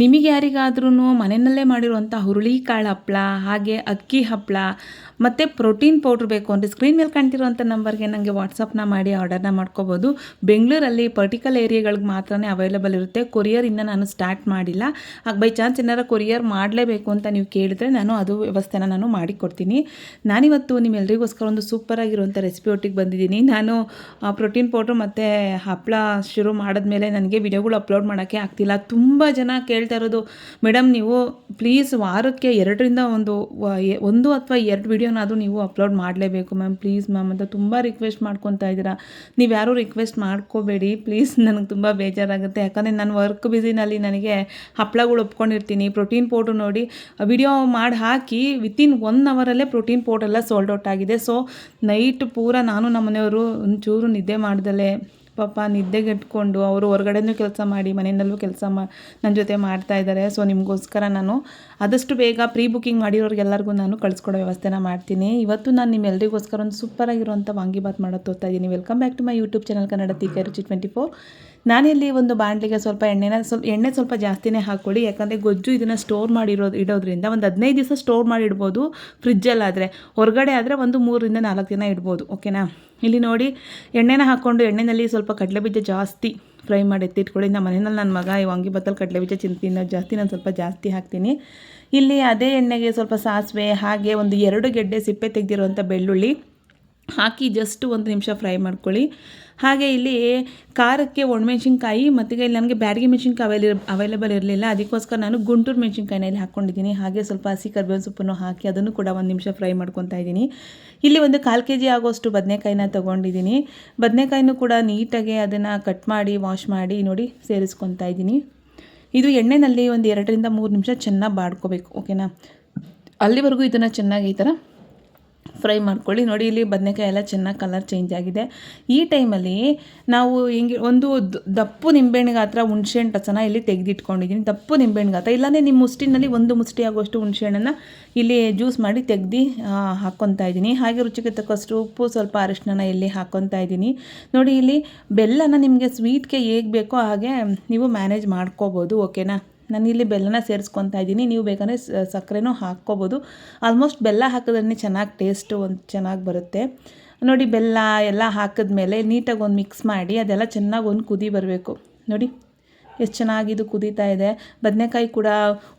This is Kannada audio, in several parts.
ನಿಮಗೆ ಯಾರಿಗಾದ್ರೂ ಮನೆಯಲ್ಲೇ ಮಾಡಿರುವಂಥ ಹುರುಳಿಕಾಳು ಹಪ್ಪಳ ಹಾಗೆ ಅಕ್ಕಿ ಹಪ್ಪಳ ಮತ್ತು ಪ್ರೋಟೀನ್ ಪೌಡ್ರ್ ಬೇಕು ಅಂದರೆ ಸ್ಕ್ರೀನ್ ಮೇಲೆ ಕಾಣ್ತಿರುವಂಥ ನಂಬರ್ಗೆ ನನಗೆ ವಾಟ್ಸಪ್ನ ಮಾಡಿ ಆರ್ಡರ್ನ ಮಾಡ್ಕೋಬೋದು. ಬೆಂಗಳೂರಲ್ಲಿ ಪರ್ಟಿಕಲ್ ಏರಿಯಾಗಳಿಗೆ ಮಾತ್ರನೇ ಅವೈಲೇಬಲ್ ಇರುತ್ತೆ. ಕೊರಿಯರ್ ಇನ್ನೂ ನಾನು ಸ್ಟಾರ್ಟ್ ಮಾಡಿಲ್ಲ. ಹಾಗೆ ಬೈ ಚಾನ್ಸ್ ಏನಾರು ಕೊರಿಯರ್ ಮಾಡಲೇಬೇಕು ಅಂತ ನೀವು ಕೇಳಿದ್ರೆ ನಾನು ಅದು ವ್ಯವಸ್ಥೆನ ನಾನು ಮಾಡಿಕೊಡ್ತೀನಿ. ನಾನಿವತ್ತು ನಿಮ್ಮೆಲ್ಲರಿಗೋಸ್ಕರ ಒಂದು ಸೂಪರಾಗಿರುವಂಥ ರೆಸಿಪಿ ಒಟ್ಟಿಗೆ ಬಂದಿದ್ದೀನಿ. ನಾನು ಪ್ರೋಟೀನ್ ಪೌಡ್ರ್ ಮತ್ತು ಹಪ್ಪಳ ಶುರು ಮಾಡಿದ್ಮೇಲೆ ನನಗೆ ವಿಡಿಯೋಗಳು ಅಪ್ಲೋಡ್ ಮಾಡೋಕ್ಕೆ ಆಗ್ತಿಲ್ಲ. ತುಂಬ ಜನ ಕೇಳ್ತಾ ಇರೋದು ಮೇಡಮ್ ನೀವು ಪ್ಲೀಸ್ ವಾರಕ್ಕೆ ಎರಡರಿಂದ ಒಂದು ಒಂದು ಅಥವಾ ಎರಡು ವಿಡಿಯೋನಾದರೂ ನೀವು ಅಪ್ಲೋಡ್ ಮಾಡಲೇಬೇಕು ಮ್ಯಾಮ್ ಪ್ಲೀಸ್ ಮ್ಯಾಮ್ ಅಂತ ತುಂಬ ರಿಕ್ವೆಸ್ಟ್ ಮಾಡ್ಕೊತಾ ಇದ್ದೀರಾ. ನೀವು ಯಾರೂ ರಿಕ್ವೆಸ್ಟ್ ಮಾಡ್ಕೋಬೇಡಿ ಪ್ಲೀಸ್ ನನಗೆ ತುಂಬ ಬೇಜಾರಾಗುತ್ತೆ. ಯಾಕಂದರೆ ನಾನು ವರ್ಕ್ ಬ್ಯುಸಿನಲ್ಲಿ ನನಗೆ ಹಪ್ಪಳಗಳು ಒಪ್ಕೊಂಡಿರ್ತೀನಿ. ಪ್ರೋಟೀನ್ ಪೌಡ್ರು ನೋಡಿ ವಿಡಿಯೋ ಮಾಡಿ ಹಾಕಿ ವಿತಿನ್ ಒನ್ ಅವರಲ್ಲೇ ಪ್ರೋಟೀನ್ ಪೌಡ್ರೆಲ್ಲ ಸೋಲ್ಡ್ ಔಟ್ ಆಗಿದೆ. ಸೊ ನೈಟ್ ಪೂರ ನಾನು ನಮ್ಮ ಮನೆಯವರು ಒಂಚೂರು ನಿದ್ದೆ ಮಾಡ್ದಲೇ ಪಾಪ ನಿದ್ದೆಗೆಟ್ಕೊಂಡು ಅವರು ಹೊರಗಡೆನೂ ಕೆಲಸ ಮಾಡಿ, ಮನೆಯಲ್ಲೂ ಕೆಲಸ ಮಾ ನನ್ನ ಜೊತೆ ಮಾಡ್ತಾ ಇದ್ದಾರೆ. ಸೊ, ನಿಮಗೋಸ್ಕರ ನಾನು ಆದಷ್ಟು ಬೇಗ ಪ್ರೀ ಬುಕ್ಕಿಂಗ್ ಮಾಡಿರೋರಿಗೆಲ್ಲರಿಗೂ ನಾನು ಕಳಿಸ್ಕೊಡೋ ವ್ಯವಸ್ಥೆನ ಮಾಡ್ತೀನಿ. ಇವತ್ತು ನಾನು ನಿಮ್ಮೆಲ್ಲರಿಗೋಸ್ಕರ ಒಂದು ಸೂಪರಾಗಿರುವಂಥ ವಾಂಗಿಬಾತ್ ಮಾಡೋದು ತೋರ್ತಾ ಇದ್ದೀನಿ. Welcome back to my YouTube channel Kannada ತೀಕೆ ರುಚಿ ಟ್ವೆಂಟಿ ಫೋರ್. ನಾನಿಲ್ಲಿ ಒಂದು ಬಾಣಲಿಗೆ ಸ್ವಲ್ಪ ಎಣ್ಣೆನ ಸ್ವಲ್ಪ, ಎಣ್ಣೆ ಸ್ವಲ್ಪ ಜಾಸ್ತಿನೇ ಹಾಕ್ಕೊಳ್ಳಿ ಯಾಕಂದರೆ ಗೊಜ್ಜು ಇದನ್ನು ಸ್ಟೋರ್ ಮಾಡಿರೋದು, ಇಡೋದ್ರಿಂದ ಒಂದು ಹದಿನೈದು ದಿವಸ ಸ್ಟೋರ್ ಮಾಡಿ ಇಡ್ಬೋದು ಫ್ರಿಜ್ಜಲ್ಲಾದರೆ ಹೊರಗಡೆ ಆದರೆ ಒಂದು ಮೂರರಿಂದ ನಾಲ್ಕು ದಿನ ಇಡ್ಬೋದು. ಓಕೆನಾ? ಇಲ್ಲಿ ನೋಡಿ, ಎಣ್ಣೆನ ಹಾಕ್ಕೊಂಡು ಎಣ್ಣೆಯಲ್ಲಿ ಸ್ವಲ್ಪ ಕಡಲೆಬೀಜ ಜಾಸ್ತಿ ಫ್ರೈ ಮಾಡಿ ಎತ್ತಿಟ್ಕೊಳ್ಳಿ. ನಮ್ಮ ಮನೆಯಲ್ಲಿ ನನ್ನ ಮಗ ಈ ವಾಂಗಿಬಾತಲ್ಲಿ ಕಡಲೆಬೀಜ ತಿನ್ನೋದು ಜಾಸ್ತಿ ನಾನು ಸ್ವಲ್ಪ ಜಾಸ್ತಿ ಹಾಕ್ತೀನಿ. ಇಲ್ಲಿ ಅದೇ ಎಣ್ಣೆಗೆ ಸ್ವಲ್ಪ ಸಾಸಿವೆ, ಹಾಗೆ ಒಂದು ಎರಡು ಗೆಡ್ಡೆ ಸಿಪ್ಪೆ ತೆಗೆದಿರುವಂಥ ಬೆಳ್ಳುಳ್ಳಿ. ಹಾಕಿ ಜಸ್ಟ್ ಒಂದು ನಿಮಿಷ ಫ್ರೈ ಮಾಡ್ಕೊಳ್ಳಿ. ಹಾಗೆ ಇಲ್ಲಿ ಖಾರಕ್ಕೆ ಒಣಮೆಣ್ಸಿನ್ಕಾಯಿ ಮತ್ತು ಇಲ್ಲಿ ನನಗೆ ಬ್ಯಾಡಗಿ ಮೆಣಸಿನ್ಕಾಯಿ ಅವೈಲಿ ಅವೈಲೇಬಲ್ ಇರಲಿಲ್ಲ. ಅದಕ್ಕೋಸ್ಕರ ನಾನು ಗುಂಟೂರು ಮೆಣಸಿನ್ಕಾಯಿನ ಇಲ್ಲಿ ಹಾಕ್ಕೊಂಡಿದ್ದೀನಿ. ಹಾಗೆ ಸ್ವಲ್ಪ ಹಸಿ ಕರ್ಬೇವಿನ ಸೊಪ್ಪನ್ನು ಹಾಕಿ ಅದನ್ನು ಕೂಡ ಒಂದು ನಿಮಿಷ ಫ್ರೈ ಮಾಡ್ಕೊತಾ ಇದ್ದೀನಿ. ಇಲ್ಲಿ ಒಂದು ಕಾಲು ಕೆ ಜಿ ಆಗೋಷ್ಟು ಬದನೆಕಾಯಿನ ತೊಗೊಂಡಿದ್ದೀನಿ. ಬದನೆಕಾಯಿನೂ ಕೂಡ ನೀಟಾಗಿ ಅದನ್ನು ಕಟ್ ಮಾಡಿ ವಾಶ್ ಮಾಡಿ ನೋಡಿ ಸೇರಿಸ್ಕೊತಾ ಇದ್ದೀನಿ. ಇದು ಎಣ್ಣೆಯಲ್ಲಿ ಒಂದು ಎರಡರಿಂದ ಮೂರು ನಿಮಿಷ ಚೆನ್ನಾಗಿ ಬಾಡ್ಕೋಬೇಕು ಓಕೆನಾ ಅಲ್ಲಿವರೆಗೂ ಇದನ್ನು ಚೆನ್ನಾಗಿ ಈ ಥರ ಫ್ರೈ ಮಾಡ್ಕೊಳ್ಳಿ. ನೋಡಿ, ಇಲ್ಲಿ ಬದನೆಕಾಯಿ ಎಲ್ಲ ಚೆನ್ನಾಗಿ ಕಲರ್ ಚೇಂಜ್ ಆಗಿದೆ. ಈ ಟೈಮಲ್ಲಿ ನಾವು ಹಿಂಗೆ ಒಂದು ದಪ್ಪು ನಿಂಬೆಹಣ್ಣು ಗಾತ್ರ ಹುಣ್ಸೆಹಣ್ಣು ರಸನ ಇಲ್ಲಿ ತೆಗೆದಿಟ್ಕೊಂಡಿದ್ದೀನಿ ದಪ್ಪು ನಿಂಬೆಹಣ್ಣು ಗಾತ್ರ ಇಲ್ಲಾಂದರೆ ನಿಮ್ಮ ಮುಷ್ಟಿನಲ್ಲಿ ಒಂದು ಮುಷ್ಟಿ ಆಗುವಷ್ಟು ಹುಣ್ಸೆಹಣ್ಣನ್ನು ಇಲ್ಲಿ ಜ್ಯೂಸ್ ಮಾಡಿ ತೆಗ್ದು ಹಾಕ್ಕೊತಾ ಇದ್ದೀನಿ. ಹಾಗೆ ರುಚಿಗೆ ತಕ್ಕಷ್ಟು ಉಪ್ಪು, ಸ್ವಲ್ಪ ಅರಿಶಿನ ಇಲ್ಲಿ ಹಾಕ್ಕೊತಾ ಇದ್ದೀನಿ. ನೋಡಿ, ಇಲ್ಲಿ ಬೆಲ್ಲನ ನಿಮಗೆ ಸ್ವೀಟ್ಗೆ ಹೇಗೆ ಬೇಕೋ ಹಾಗೆ ನೀವು ಮ್ಯಾನೇಜ್ ಮಾಡ್ಕೋಬೋದು ಓಕೆನಾ ನಾನು ಇಲ್ಲಿ ಬೆಲ್ಲನ ಸೇರಿಸ್ಕೊತಾ ಇದ್ದೀನಿ. ನೀವು ಬೇಕಂದರೆ ಸಕ್ಕರೆನೂ ಹಾಕ್ಕೋಬೋದು. ಆಲ್ಮೋಸ್ಟ್ ಬೆಲ್ಲ ಹಾಕಿದ್ರೆ ಚೆನ್ನಾಗಿ ಟೇಸ್ಟು ಒಂದು ಚೆನ್ನಾಗಿ ಬರುತ್ತೆ. ನೋಡಿ, ಬೆಲ್ಲ ಎಲ್ಲ ಹಾಕಿದ್ಮೇಲೆ ನೀಟಾಗಿ ಒಂದು ಮಿಕ್ಸ್ ಮಾಡಿ ಅದೆಲ್ಲ ಚೆನ್ನಾಗಿ ಒಂದು ಕುದಿ ಬರಬೇಕು. ನೋಡಿ, ಎಷ್ಟು ಚೆನ್ನಾಗಿ ಇದು ಕುದೀತಾ ಇದೆ. ಬದನೆಕಾಯಿ ಕೂಡ,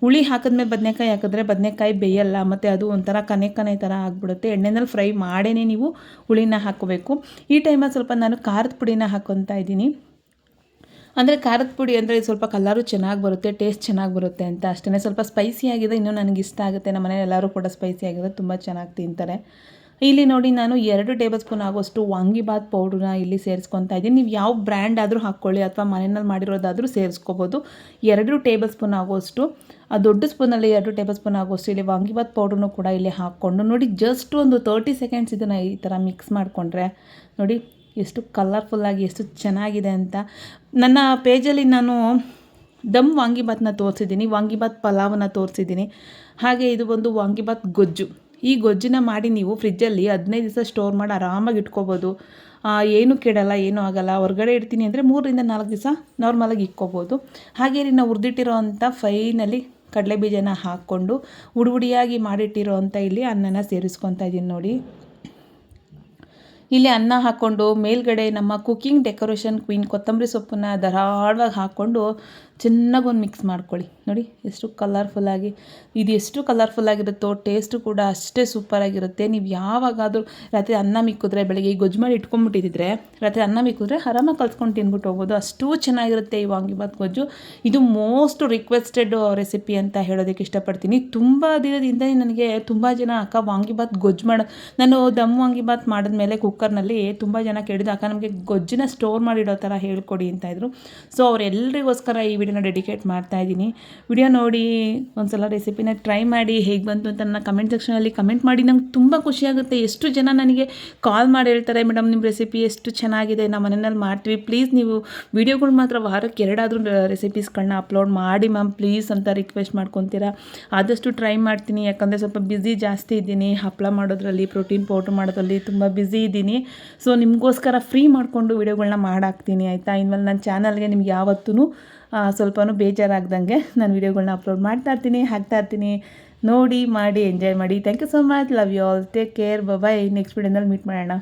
ಹುಳಿ ಹಾಕಿದ್ಮೇಲೆ ಬದನೆಕಾಯಿ ಹಾಕಿದ್ರೆ ಬದನೆಕಾಯಿ ಬೇಯಲ್ಲ, ಮತ್ತು ಅದು ಒಂಥರ ಕನೆ ಕನೆ ಥರ ಆಗಿಬಿಡುತ್ತೆ. ಎಣ್ಣೆನಲ್ಲಿ ಫ್ರೈ ಮಾಡೇ ನೀವು ಹುಳಿನ ಹಾಕಬೇಕು. ಈ ಟೈಮಲ್ಲಿ ಸ್ವಲ್ಪ ನಾನು ಖಾರದ ಪುಡಿನ ಹಾಕ್ಕೊತಾ ಇದ್ದೀನಿ. ಅಂದರೆ ಖಾರದ ಪುಡಿ ಅಂದರೆ ಸ್ವಲ್ಪ ಕಲರು ಚೆನ್ನಾಗಿ ಬರುತ್ತೆ ಟೇಸ್ಟ್ ಚೆನ್ನಾಗಿ ಬರುತ್ತೆ ಅಂತ. ಅಷ್ಟೇ ಸ್ವಲ್ಪ ಸ್ಪೈಸಿ ಆಗಿದೆ, ಇನ್ನೂ ನನಗೆ ಇಷ್ಟ ಆಗುತ್ತೆ. ನಮ್ಮ ಮನೇಲಿ ಎಲ್ಲರೂ ಕೂಡ ಸ್ಪೈಸಿ ಆಗಿದೆ ತುಂಬ ಚೆನ್ನಾಗಿ ತಿಂತಾರೆ. ಇಲ್ಲಿ ನೋಡಿ ನಾನು ಎರಡು ಟೇಬಲ್ ಸ್ಪೂನ್ ಆಗೋಷ್ಟು ವಾಂಗಿಬಾತ್ ಪೌಡ್ರನ್ನ ಇಲ್ಲಿ ಸೇರಿಸ್ಕೊತಾ ಇದ್ದೀನಿ. ನೀವು ಯಾವ ಬ್ರ್ಯಾಂಡ್ ಆದರೂ ಹಾಕ್ಕೊಳ್ಳಿ ಅಥವಾ ಮನೆಯಲ್ಲಿ ಮಾಡಿರೋದಾದರೂ ಸೇರಿಸ್ಕೋಬೋದು. ಎರಡು ಟೇಬಲ್ ಸ್ಪೂನ್ ಆಗೋಷ್ಟು, ಆ ದೊಡ್ಡ ಸ್ಪೂನಲ್ಲಿ ಎರಡು ಟೇಬಲ್ ಸ್ಪೂನ್ ಆಗೋಷ್ಟು ಇಲ್ಲಿ ವಾಂಗಿಬಾತ್ ಪೌಡ್ರನ್ನು ಕೂಡ ಇಲ್ಲಿ ಹಾಕ್ಕೊಂಡು ನೋಡಿ ಜಸ್ಟ್ ಒಂದು ತರ್ಟಿ ಸೆಕೆಂಡ್ಸ್ ಇದನ್ನು ಈ ಥರ ಮಿಕ್ಸ್ ಮಾಡಿಕೊಂಡ್ರೆ ನೋಡಿ ಎಷ್ಟು ಕಲರ್ಫುಲ್ಲಾಗಿ ಎಷ್ಟು ಚೆನ್ನಾಗಿದೆ ಅಂತ. ನನ್ನ ಪೇಜಲ್ಲಿ ನಾನು ದಮ್ ವಾಂಗಿಬಾತ್ನ ತೋರಿಸಿದ್ದೀನಿ ವಾಂಗಿಬಾತ್ ಪಲಾವನ್ನ ತೋರಿಸಿದ್ದೀನಿ. ಹಾಗೆ ಇದು ಒಂದು ವಾಂಗಿಬಾತ್ ಗೊಜ್ಜು. ಈ ಗೊಜ್ಜಿನ ಮಾಡಿ ನೀವು ಫ್ರಿಜ್ಜಲ್ಲಿ ಹದಿನೈದು ದಿವಸ ಸ್ಟೋರ್ ಮಾಡಿ ಆರಾಮಾಗಿ ಇಟ್ಕೋಬೋದು. ಏನು ಕೆಡಲ್ಲ, ಏನೂ ಆಗಲ್ಲ. ಹೊರಗಡೆ ಇಡ್ತೀನಿ ಅಂದರೆ ಮೂರರಿಂದ ನಾಲ್ಕು ದಿವಸ ನಾರ್ಮಲಾಗಿ ಇಟ್ಕೋಬೋದು. ಹಾಗೆ ಇಲ್ಲಿ ನಾವು ಹುರಿದಿಟ್ಟಿರೋ ಅಂಥ ಫೈನಲ್ಲಿ ಕಡಲೆ ಬೀಜನ ಹಾಕ್ಕೊಂಡು ಉಡಿ ಉಡಿಯಾಗಿ ಮಾಡಿಟ್ಟಿರೋ ಅಂಥ ಇಲ್ಲಿ ಅನ್ನನ ಸೇರಿಸ್ಕೊತಾ ಇದ್ದೀನಿ ನೋಡಿ. ಇಲ್ಲಿ ಅನ್ನ ಹಾಕ್ಕೊಂಡು ಮೇಲ್ಗಡೆ ನಮ್ಮ ಕುಕ್ಕಿಂಗ್ ಡೆಕೋರೇಷನ್ ಕ್ವೀನ್ ಕೊತ್ತಂಬರಿ ಸೊಪ್ಪನ್ನು ಧಾರಾಳವಾಗಿ ಹಾಕ್ಕೊಂಡು ಚೆನ್ನಾಗಿ ಒಂದು ಮಿಕ್ಸ್ ಮಾಡ್ಕೊಳ್ಳಿ. ನೋಡಿ, ಎಷ್ಟು ಕಲರ್ಫುಲ್ಲಾಗಿ ಇದು ಎಷ್ಟು ಕಲರ್ಫುಲ್ಲಾಗಿರುತ್ತೋ ಟೇಸ್ಟು ಕೂಡ ಅಷ್ಟೇ ಸೂಪರಾಗಿರುತ್ತೆ ನೀವು ಯಾವಾಗಾದರೂ ರಾತ್ರಿ ಅನ್ನ ಮಿಕ್ಕಿದ್ರೆ, ಬೆಳಗ್ಗೆ ಈ ಗೊಜ್ಜು ಮಾಡಿ ಇಟ್ಕೊಂಡ್ಬಿಟ್ಟಿದ್ರೆ, ರಾತ್ರಿ ಅನ್ನ ಮಿಕ್ಕಿದ್ರೆ ಆರಾಮಾಗಿ ಕಲ್ಸ್ಕೊಂಡು ತಿನ್ಬಿಟ್ಟು ಹೋಗ್ಬೋದು. ಅಷ್ಟು ಚೆನ್ನಾಗಿರುತ್ತೆ ಈ ವಾಂಗಿಬಾತ್ ಗೊಜ್ಜು. ಇದು ಮೋಸ್ಟ್ ರಿಕ್ವೆಸ್ಟೆಡ್ ರೆಸಿಪಿ ಅಂತ ಹೇಳೋದಕ್ಕೆ ಇಷ್ಟಪಡ್ತೀನಿ. ತುಂಬ ದಿನದಿಂದ ನನಗೆ ತುಂಬ ಜನ ಅಕ್ಕ ವಾಂಗಿಬಾತ್ ಗೊಜ್ಜು ಮಾಡೋ, ನಾನು ದಮ್ ವಾಂಗಿಬಾತ್ ಮಾಡಿದ್ಮೇಲೆ ಕುಕ್ಕರ್ನಲ್ಲಿ ತುಂಬ ಜನ ಕೇಳಿದ್ರು, ಅಕ್ಕ, ನಮಗೆ ಗೊಜ್ಜಿನ ಸ್ಟೋರ್ ಮಾಡಿಡೋ ಥರ ಹೇಳ್ಕೊಡಿ ಅಂತ ಇದ್ರು. ಸೊ ಅವರೆಲ್ಲರಿಗೋಸ್ಕರ ಈ ವಿಡಿಯೋನ ಡೆಡಿಕೇಟ್ ಮಾಡ್ತಾ ಇದ್ದೀನಿ. ವಿಡಿಯೋ ನೋಡಿ ಒಂದ್ಸಲ ರೆಸಿಪಿನ ಟ್ರೈ ಮಾಡಿ ಹೇಗೆ ಬಂತು ಅಂತ ನನ್ನ ಕಮೆಂಟ್ ಸೆಕ್ಷನಲ್ಲಿ ಕಮೆಂಟ್ ಮಾಡಿ. ನಂಗೆ ತುಂಬ ಖುಷಿಯಾಗುತ್ತೆ ಎಷ್ಟು ಜನ ನನಗೆ ಕಾಲ್ ಮಾಡಿ ಹೇಳ್ತಾರೆ ಮೇಡಮ್ ನಿಮ್ಮ ರೆಸಿಪಿ ಎಷ್ಟು ಚೆನ್ನಾಗಿದೆ ನಮ್ಮ ಮನೆಯಲ್ಲಿ ಮಾಡ್ತೀವಿ. ಪ್ಲೀಸ್ ನೀವು ವಿಡಿಯೋಗಳು ಮಾತ್ರ ವಾರಕ್ಕೆ ಎರಡಾದರೂ ರೆಸಿಪೀಸ್ಗಳನ್ನ ಅಪ್ಲೋಡ್ ಮಾಡಿ ಮ್ಯಾಮ್. ಪ್ಲೀಸ್ ಅಂತ ರಿಕ್ವೆಸ್ಟ್ ಮಾಡ್ಕೊತೀರಾ? ಆದಷ್ಟು ಟ್ರೈ ಮಾಡ್ತೀನಿ. ಯಾಕಂದರೆ ಸ್ವಲ್ಪ ಬ್ಯುಸಿ ಜಾಸ್ತಿ ಇದ್ದೀನಿ. ಹಪ್ಪಳ ಮಾಡೋದ್ರಲ್ಲಿ, ಪ್ರೋಟೀನ್ ಪೌಡ್ರ್ ಮಾಡೋದ್ರಲ್ಲಿ ತುಂಬ ಬ್ಯುಸಿ ಇದ್ದೀನಿ. ಸೊ, ನಿಮಗೋಸ್ಕರ ಫ್ರೀ ಮಾಡಿಕೊಂಡು ವಿಡಿಯೋಗಳನ್ನ ಮಾಡಾಕ್ತೀನಿ. ಆಯಿತಾ? ಇನ್ಮೇಲೆ ನನ್ನ ಚಾನಲ್ಗೆ ನಿಮ್ಗೆ ಯಾವತ್ತೂ ಸ್ವಲ್ಪನೂ ಬೇಜಾರಾಗ್ದಂಗೆ ನಾನು ವೀಡಿಯೋಗಳನ್ನ ಅಪ್ಲೋಡ್ ಮಾಡ್ತಾ ಇರ್ತೀನಿ, ಹಾಕ್ತಾ ಇರ್ತೀನಿ. ನೋಡಿ, ಮಾಡಿ ಎಂಜಾಯ್ ಮಾಡಿ. Thank you so much love you all take care bye next ವೀಡಿಯೋದಲ್ಲಿ ಮೀಟ್ ಮಾಡೋಣ.